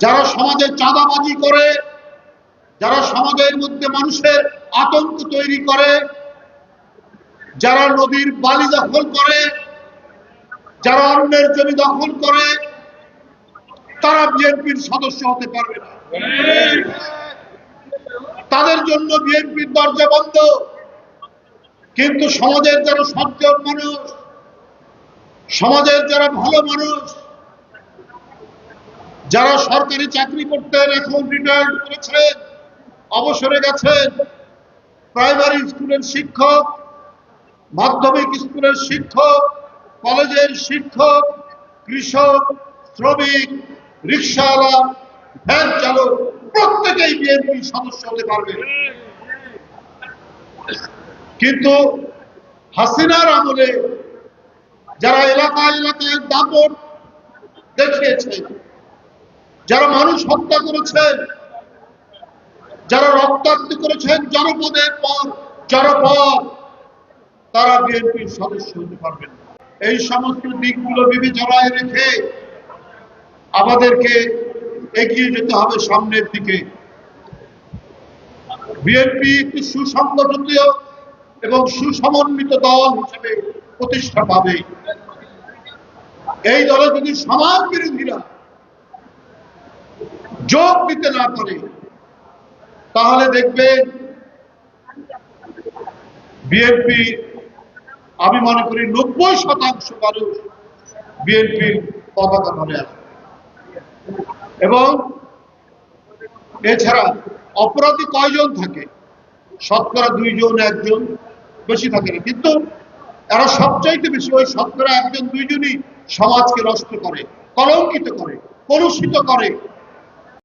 যারা সমাজে চাঁদাবাজি করে, যারা সমাজের মধ্যে মানুষের আতঙ্ক তৈরি করে, যারা নদীর বালি দখল করে, যারা অন্যের জমি দখল করে, তারা বিএনপির সদস্য হতে পারবে না। তাদের জন্য বিএনপির দরজা বন্ধ। কিন্তু সমাজের যারা সজ্জন মানুষ, সমাজের যারা ভালো মানুষ যারা সরকারি চাকরি করতেন এখন রিটায়ার্ড করেছেন অবসরে গেছেন প্রাইমারি স্কুলের শিক্ষক, মাধ্যমিক স্কুলের শিক্ষক, কলেজের শিক্ষক, কৃষক, শ্রমিক, রিক্সাওয়ালা, ভ্যান চালক, প্রত্যেকেই বিএনপি সদস্য হতে পারবে। কিন্তু হাসিনার আমলে যারা এলাকা এলাকায় দাপট দেখিয়েছে যারা মানুষ হত্যা করেছেন, যারা রক্তাক্ত করেছেন জনপদের পর জনপদ তারা বিএনপির সদস্য হতে পারবেন এই সমস্ত দিকগুলো বিবেচনায় রেখে আমাদেরকে এগিয়ে যেতে হবে সামনের দিকে। বিএনপি একটি সুসংগঠিত এবং সুসমন্বিত দল হিসেবে প্রতিষ্ঠা পাবে। এই দলে যদি সমাজ বিরোধীরা যোগ দিতে না পারে, তাহলে দেখবেন বিএনপি আমি মনে করি নব্বই শতাংশ মানুষ বিএনপির পতাকা ধরে আছে এবং এছাড়া অপরাধী কয়জন থাকে? শতকরা দুইজন, একজন বেশি থাকে না। কিন্তু এরা সবচাইতে বেশি ওই শতকরা একজন, দুইজনই সমাজকে নষ্ট করে, কলঙ্কিত করে, কলুষিত করে।